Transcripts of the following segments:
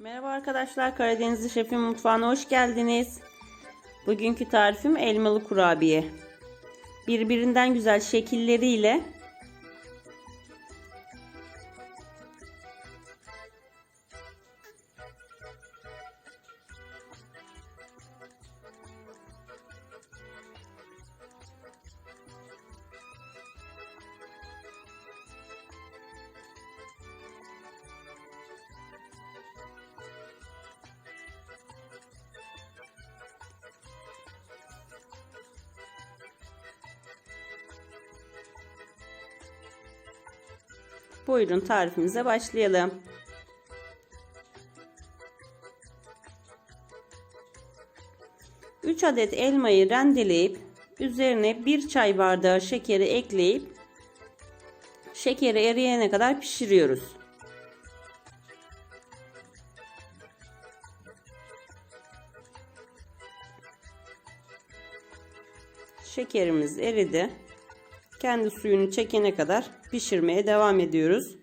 Merhaba arkadaşlar, Karadenizli Şefim Mutfağı'na hoş geldiniz. Bugünkü tarifim elmalı kurabiye. Birbirinden güzel şekilleriyle buyurun tarifimize başlayalım. Üç adet elmayı rendeleyip üzerine bir çay bardağı şekeri ekleyip şekeri eriyene kadar pişiriyoruz. Şekerimiz eridi. Kendi suyunu çekene kadar pişirmeye devam ediyoruz.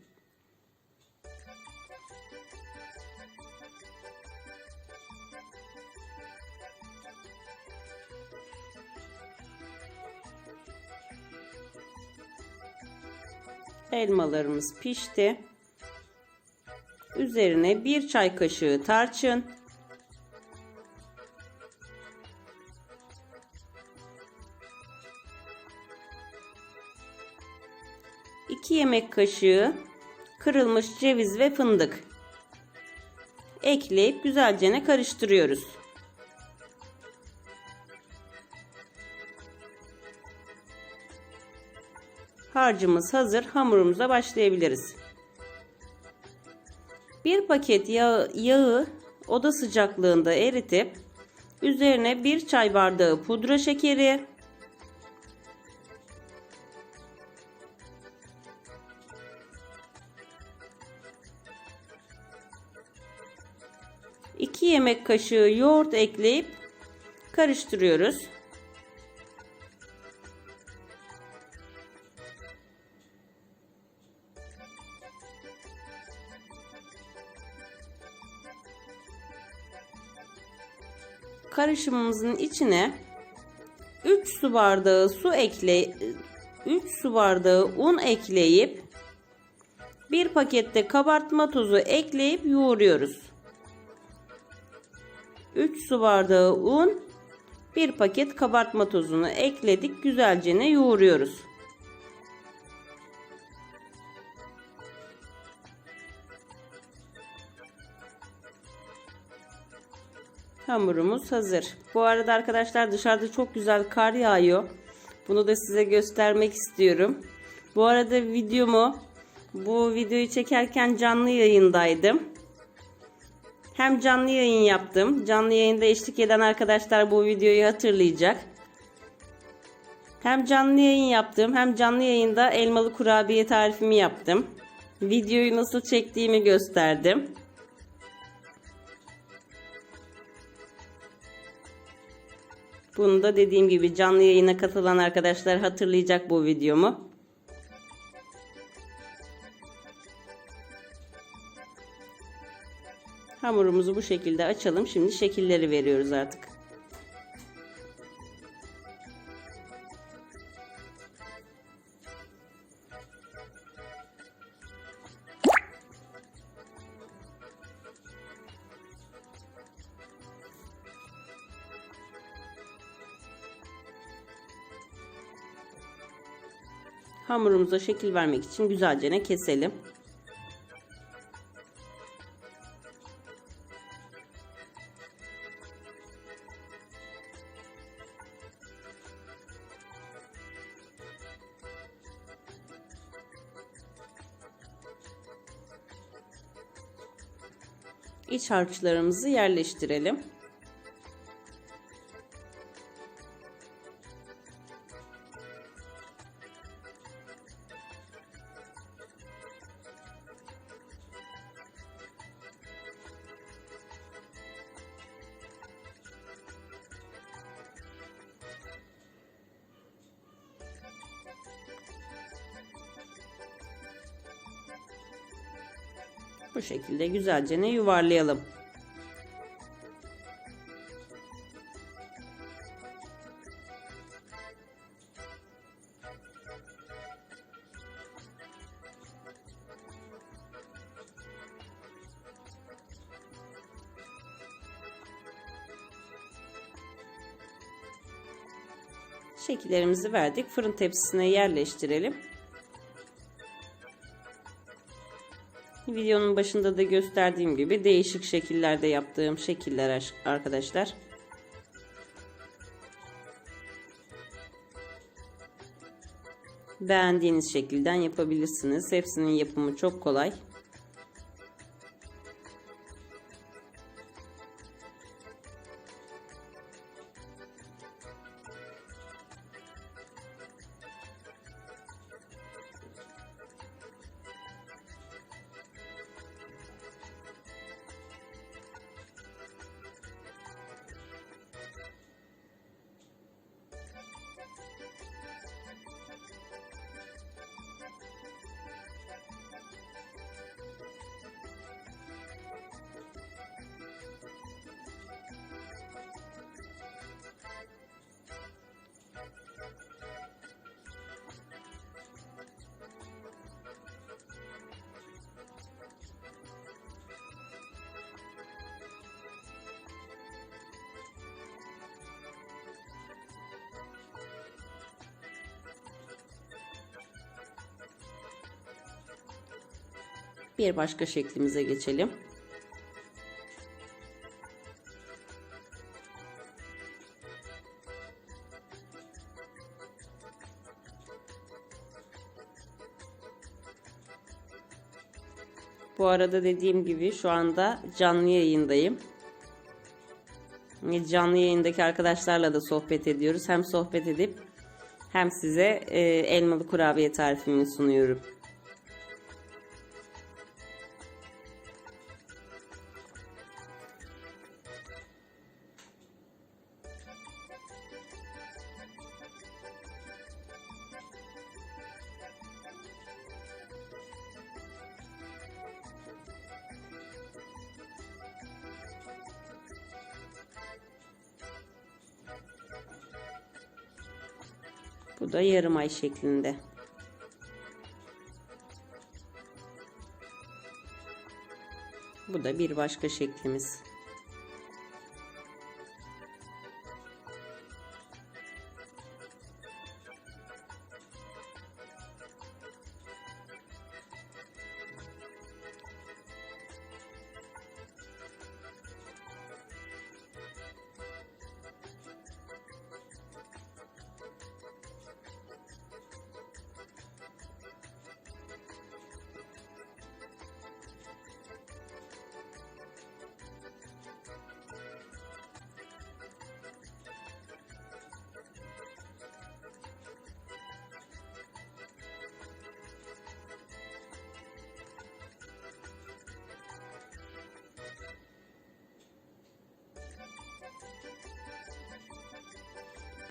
Elmalarımız pişti. Üzerine bir çay kaşığı tarçın, 2 yemek kaşığı kırılmış ceviz ve fındık ekleyip güzelce karıştırıyoruz. Harcımız hazır. Hamurumuza başlayabiliriz. Bir paket yağı, yağı oda sıcaklığında eritip üzerine bir çay bardağı pudra şekeri, 2 yemek kaşığı yoğurt ekleyip karıştırıyoruz. Karışımımızın içine 3 su bardağı su ekle 3 su bardağı un ekleyip bir pakette kabartma tozu ekleyip yoğuruyoruz. 3 su bardağı un, 1 paket kabartma tozunu ekledik. Güzelce yoğuruyoruz. Hamurumuz hazır. Bu arada arkadaşlar dışarıda çok güzel kar yağıyor. Bunu da size göstermek istiyorum. Bu arada videomu bu videoyu çekerken canlı yayındaydım. Hem canlı yayın yaptım. Canlı yayında eşlik eden arkadaşlar bu videoyu hatırlayacak. Hem canlı yayın yaptım hem canlı yayında elmalı kurabiye tarifimi yaptım. Videoyu nasıl çektiğimi gösterdim. Bunu da dediğim gibi canlı yayına katılan arkadaşlar hatırlayacak bu videomu. Hamurumuzu bu şekilde açalım. Şimdi şekilleri veriyoruz artık. Hamurumuza şekil vermek için güzelce keselim. İç harçlarımızı yerleştirelim. Bu şekilde güzelce ne yuvarlayalım. Şekillerimizi verdik. Fırın tepsisine yerleştirelim. Videonun başında da gösterdiğim gibi değişik şekillerde yaptığım şekiller arkadaşlar. Beğendiğiniz şekilden yapabilirsiniz. Hepsinin yapımı çok kolay. Bir başka şeklimize geçelim. Bu arada dediğim gibi şu anda canlı yayındayım. Canlı yayındaki arkadaşlarla da sohbet ediyoruz. Hem sohbet edip hem size e, elmalı kurabiye tarifimi sunuyorum. Bu da yarım ay şeklinde. Bu da bir başka şeklimiz.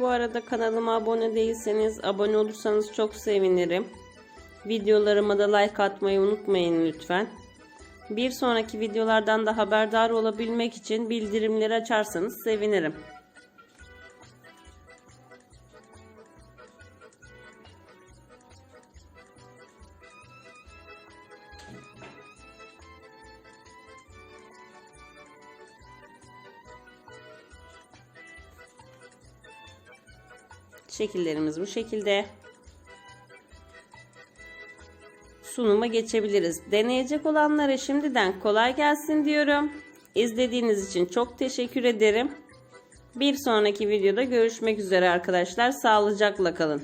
Bu arada kanalıma abone değilseniz abone olursanız çok sevinirim. Videolarıma da like atmayı unutmayın lütfen. Bir sonraki videolardan da haberdar olabilmek için bildirimleri açarsanız sevinirim. Şekillerimiz bu şekilde. Sunuma geçebiliriz. Deneyecek olanlara şimdiden kolay gelsin diyorum. İzlediğiniz için çok teşekkür ederim. Bir sonraki videoda görüşmek üzere arkadaşlar. Sağlıcakla kalın.